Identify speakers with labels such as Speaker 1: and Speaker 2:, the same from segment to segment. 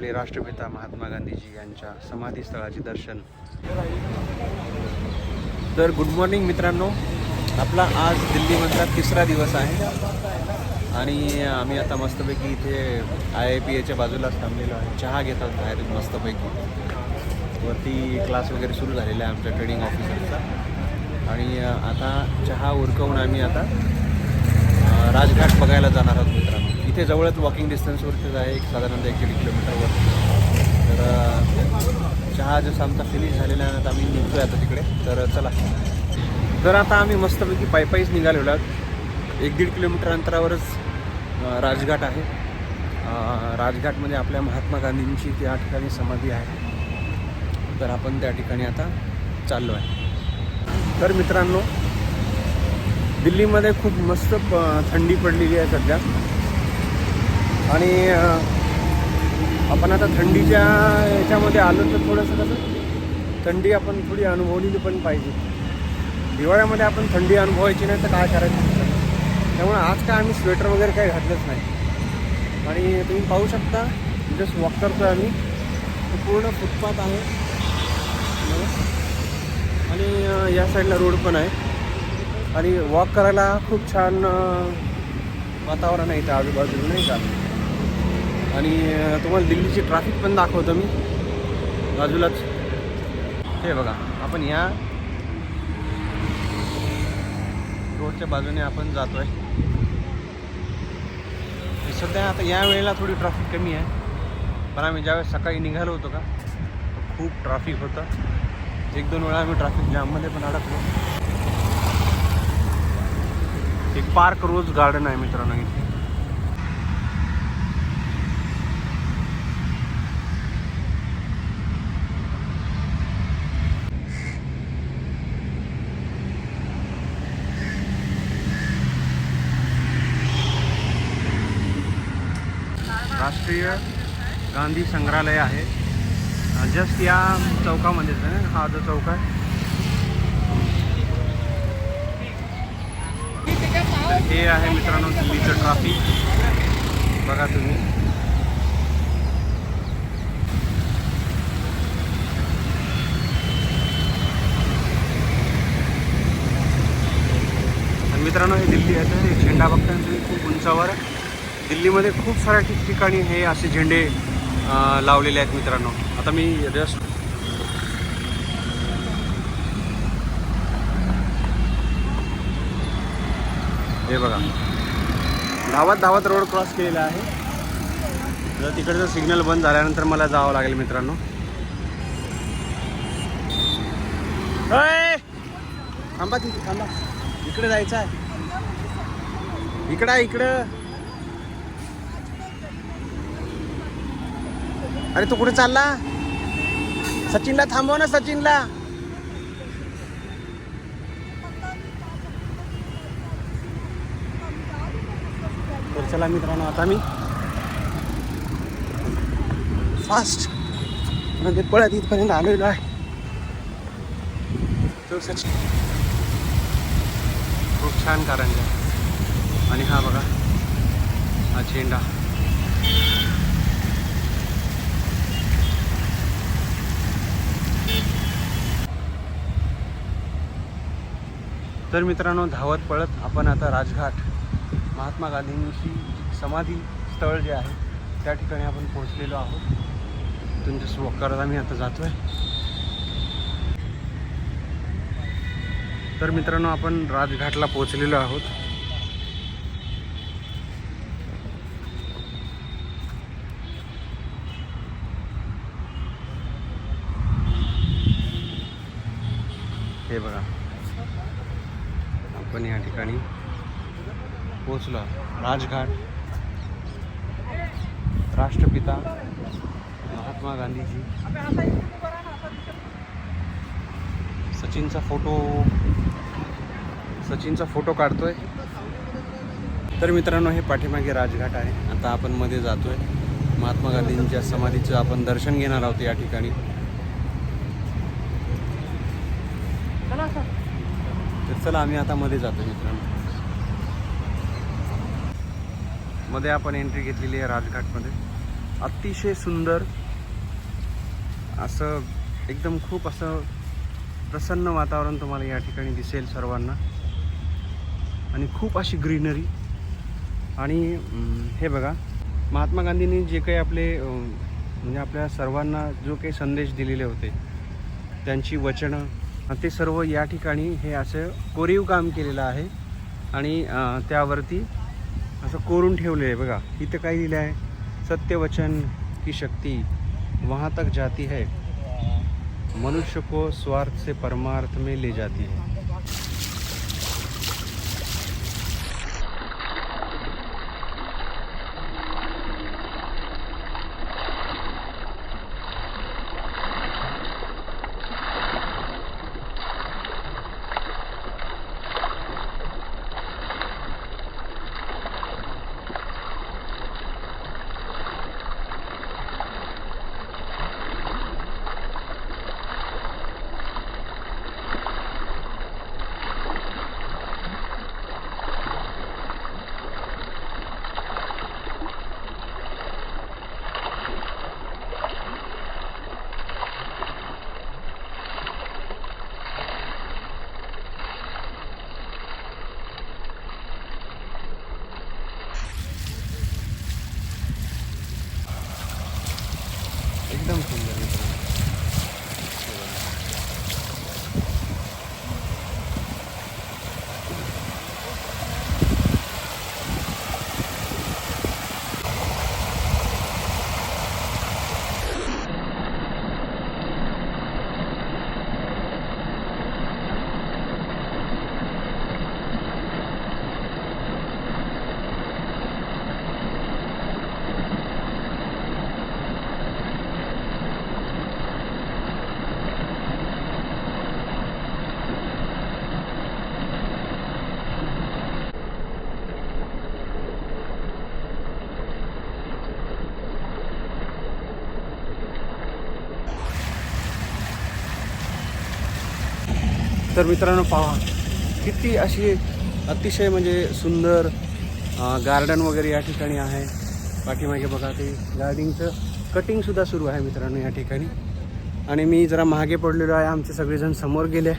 Speaker 1: आपले राष्ट्रपिता महात्मा गांधीजी यांच्या समाधीस्थळाचे दर्शन. तर गुड मॉर्निंग मित्रांनो. आपला आज दिल्लीमधला तिसरा दिवस आहे. आणि आम्ही आता मस्तपैकी इथे आय आय पी एच्या बाजूलाच थांबलेलो आहे. चहा घेतात बाहेर मस्तपैकी. वरती क्लास वगैरे सुरू झालेला आहे आमच्या ट्रेनिंग ऑफिसरचा. आणि आता चहा उरकवून आम्ही आता राजघाट बघायला जाणार आहोत मित्रांनो. इथे जवळच वॉकिंग डिस्टन्सवरतीच आहे एक साधारणतः एक दीड किलोमीटरवर तर चहा जसं आमचा फिनिश झालेला आहे आता आम्ही निघतोय आता तिकडे. तर चला. तर आता आम्ही मस्तपैकी पायपाईच निघालेलो आहोत. एक दीड किलोमीटर अंतरावरच राजघाट आहे. राजघाटमध्ये आपल्या महात्मा गांधींची त्या ठिकाणी समाधी आहे. तर आपण त्या ठिकाणी आता चाललो आहे तर मित्रांनो दिल्लीमध्ये खूप मस्त प थंडी पडलेली आहे सध्या. आणि आपण आता थंडीच्या याच्यामध्ये आलो तर थोडंसं कसं थंडी आपण थोडी अनुभवलेली पण पाहिजे. हिवाळ्यामध्ये आपण थंडी अनुभवायची नाही तर काय करायचं? त्यामुळे आज काय आम्ही स्वेटर वगैरे काही घातलंच नाही. आणि तुम्ही पाहू शकता जस्ट वॉक करतो आम्ही. पूर्ण फुटपाथ आहे. आणि या साईडला रोड पण आहे. आणि वॉक करायला खूप छान वातावरण आहे इथं आजूबाजूला नाही का? आणि तुम्हाला दिल्लीची ट्रॅफिक पण दाखवतो मी. बाजूलाच. हे बघा आपण या रोडच्या बाजूने आपण जातोय. सध्या आता या वेळेला थोडी ट्रॅफिक कमी आहे. पण आम्ही ज्यावेळेस सकाळी निघालो होतो का खूप ट्रॅफिक होतं. एक दोन वेळा आम्ही ट्रॅफिक जॅममध्ये पण अडकलो. एक पार्क रोज गार्डन आहे मित्रांनो इथे. राष्ट्रीय गांधी संग्रहालय आहे. जस्ट या चौकामध्येच आहे हा जो चौक आहे. हे आहे मित्रांनो दिल्लीचं ट्राफिक बघा तुम्ही. मित्रांनो हे दिल्ली आहे तर हे झेंडा बघताय तुम्ही खूप उंचावर. दिल्लीमध्ये खूप साऱ्या ठिकठिकाणी हे असे झेंडे लावलेले आहेत मित्रांनो. आता मी जस्ट हे बघा. धावत धावत रोड क्रॉस केलेला आहे. जर तिकडचं सिग्नल बंद झाल्यानंतर मला जावं लागेल मित्रांनो. थांबा तिथे थांबा. इकडे जायचं आहे. इकडं इकडं. अरे तू कुठे चालला? सचिनला थांबव ना सचिनला. चला मित्रांनो आता मी फास्ट म्हणजे पळत इथपर्यंत आलेलो आहे. खूप छान कारण आहे. आणि हा बघा हा झेंडा. तर मित्रांनो धावत पळत आपण आता राजघाट. महात्मा गांधींची समाधी स्थळ जे आहे त्या ठिकाणी आपण पोहोचलेलो आहोत. तुमच्या स्वॉक करत आम्ही आता जातोय. तर मित्रांनो आपण राजघाटला पोहोचलेलो आहोत. हे बघा. आपण या ठिकाणी पोचलं राजघाट. राष्ट्रपिता महात्मा गांधीजी. सचिनचा फोटो सचिनचा फोटो काढतोय. तर मित्रांनो हे पाठीमागे राजघाट आहे. आता आपण मध्ये जातोय. महात्मा गांधींच्या समाधीचं आपण दर्शन घेणार आहोत या ठिकाणी. तर चला आम्ही आता मध्ये जातो मित्रांनो. मध्ये आपण एंट्री घेतलेली आहे राजघाटमध्ये. अतिशय सुंदर असं एकदम खूप असं प्रसन्न वातावरण तुम्हाला या ठिकाणी दिसेल सर्वांना. आणि खूप अशी ग्रीनरी. आणि हे बघा महात्मा गांधींनी जे काही आपले म्हणजे आपल्या सर्वांना जो काही संदेश दिलेले होते त्यांची वचनं ते सर्व या ठिकाणी हे असं कोरीव काम केलेलं आहे. आणि त्यावरती असं कोरून ठेवले आहे बघा. इथं काय लिहिलं सत्यवचन की शक्ति. वहाँ तक जाती है. मनुष्य को स्वार्थ से परमार्थ में ले जाती है. तर मित्रांनो पहा किती अशी अतिशय म्हणजे सुंदर गार्डन वगैरे या ठिकाणी आहे. पाठीमागे बघा ते गार्डनिंगचं कटिंगसुद्धा सुरू आहे मित्रांनो या ठिकाणी. आणि मी जरा मागे पडलेलो आहे आमचे सगळेजण समोर गेले.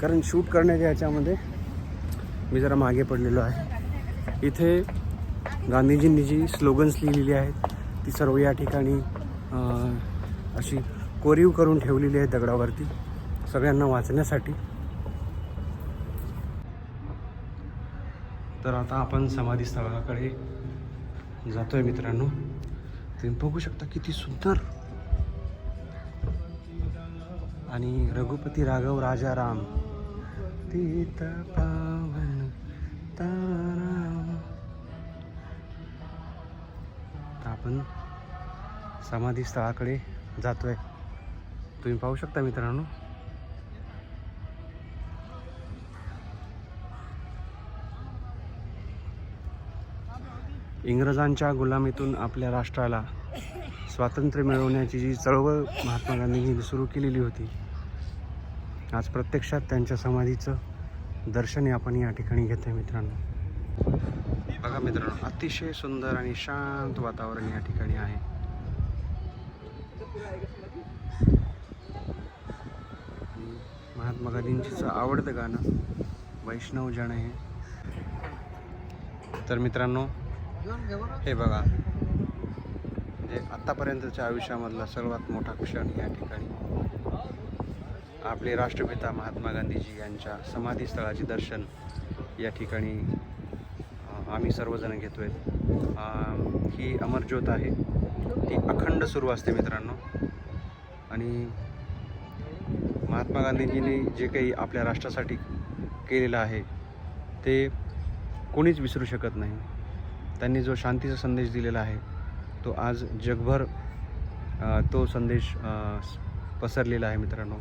Speaker 1: कारण शूट करण्याच्या याच्यामध्ये मी जरा मागे पडलेलो आहे. इथे गांधीजींनी जी स्लोगन्स लिहिलेली आहेत. ती सर्व या ठिकाणी अशी कोरीव करून ठेवलेली आहे दगडावरती. सगळ्यांना वाचण्यासाठी. तर आता आपण समाधी स्थळाकडे जातोय मित्रांनो. तुम्ही बघू शकता किती सुंदर. आणि रघुपती राघव राजा राम पावन ताराम तर आपण समाधी स्थळाकडे जातोय. तुम्ही पाहू शकता मित्रांनो. इंग्रजांच्या गुलामीतून आपल्या राष्ट्राला स्वातंत्र्य मिळवण्याची जी चळवळ महात्मा गांधींनी सुरू केलेली होती आज प्रत्यक्षात त्यांच्या समाधीचं दर्शन हे आपण या ठिकाणी घेतो आहे मित्रांनो. बघा मित्रांनो अतिशय सुंदर आणि शांत वातावरण या ठिकाणी आहे. महात्मा गांधींचीचं आवडतं गाणं वैष्णव जण हे तर मित्रांनो हे बघा. म्हणजे आत्तापर्यंतच्या आयुष्यामधला सर्वात मोठा क्षण या ठिकाणी. आपले राष्ट्रपिता महात्मा गांधीजी यांच्या समाधीस्थळाचे दर्शन या ठिकाणी आम्ही सर्वजण घेतोय. अ, ही अमरज्योत आहे. ती अखंड सुरू असते मित्रांनो. आणि महात्मा गांधीजींनी जे काही आपल्या राष्ट्रासाठी केलेलं आहे ते कोणीच विसरू शकत नाही. त्यांनी जो शांतीचा संदेश दिलेला आहे तो आज जगभर तो संदेश पसरलेला आहे मित्रांनो.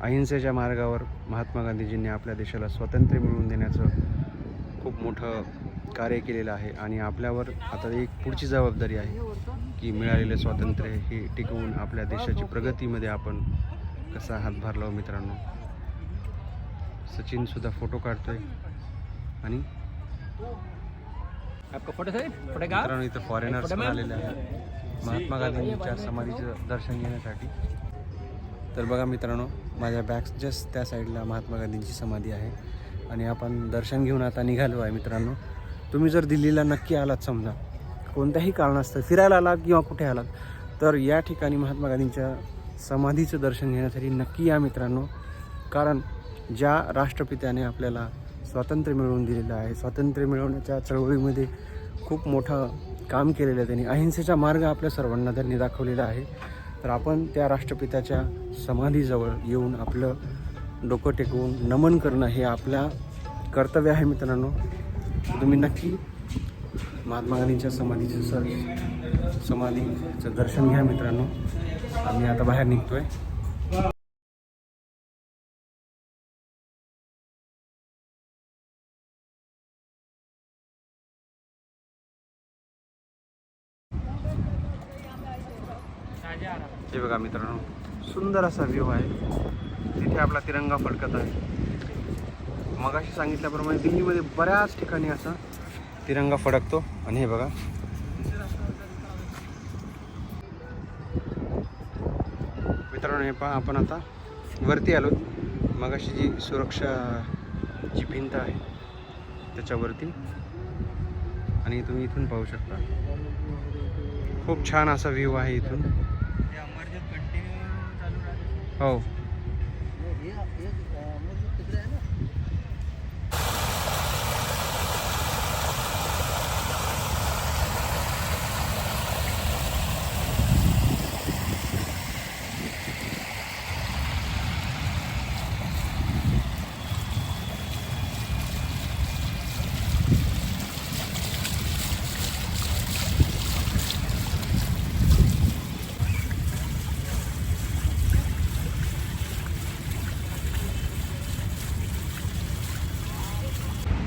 Speaker 1: अहिंसेच्या मार्गावर महात्मा गांधीजींनी आपल्या देशाला स्वातंत्र्य मिळवून देण्याचं खूप मोठं कार्य केलेलं आहे आणि आपल्यावर आता एक पुढची जबाबदारी आहे की मिळालेले स्वातंत्र्य हे टिकवून आपल्या देशाची प्रगतीमध्ये आपण कसा हातभार लावू मित्रांनो. सचिनसुद्धा फोटो काढतोय. आणि मित्रांनो इथं फॉरेनर्स आलेले आहेत. महात्मा गांधींच्या समाधीचं दर्शन घेण्यासाठी. तर बघा मित्रांनो माझ्या बॅक जस्ट त्या साईडला महात्मा गांधींची समाधी आहे. आणि आपण दर्शन घेऊन आता निघालो आहे मित्रांनो. तुम्ही जर दिल्लीला नक्की आलात समजा कोणत्याही कारणास्तव फिरायला आलात किंवा कुठे आलात तर या ठिकाणी महात्मा गांधींच्या समाधीचं दर्शन घेण्यासाठी नक्की या मित्रांनो. कारण ज्या राष्ट्रपित्याने आपल्याला स्वातंत्र्य मिळवून दिलेलं आहे. स्वातंत्र्य मिळवण्याच्या चळवळीमध्ये खूप मोठं काम केलेलं आहे त्यांनी. अहिंसेचा मार्ग आपल्या सर्वांना त्यांनी दाखवलेला आहे. तर आपण त्या राष्ट्रपित्याच्या समाधीजवळ येऊन आपलं डोकं टेकवून नमन करणं हे आपल्या कर्तव्य आहे मित्रांनो. तुम्ही नक्की महात्मा गांधींच्या समाधीचं सर समाधीचं दर्शन घ्या मित्रांनो. आम्ही आता बाहेर निघतो आहे हे बघा मित्रांनो सुंदर असा व्ह्यू आहे. तिथे आपला तिरंगा फडकत आहे. मगाशी सांगितल्याप्रमाणे दिल्लीमध्ये बऱ्याच ठिकाणी असा तिरंगा फडकतो. आणि हे बघा. मित्रांनो हे पहा आपण आता वरती आलो. मगाशी जी सुरक्षा जी भिंत आहे त्याच्यावरती. आणि तुम्ही इथून पाहू शकता. खूप छान असा व्ह्यू आहे इथून. हो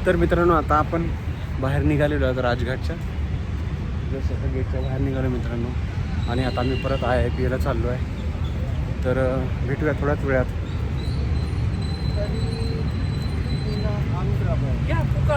Speaker 1: तर मित्रांनो आता आपण बाहेर निघालेलो आहोत राजघाटच्या. जसं गेटच्या बाहेर निघालो मित्रांनो. आणि आता आम्ही परत आय आय पी एला चाललो आहे. तर भेटूया थोड्याच वेळात.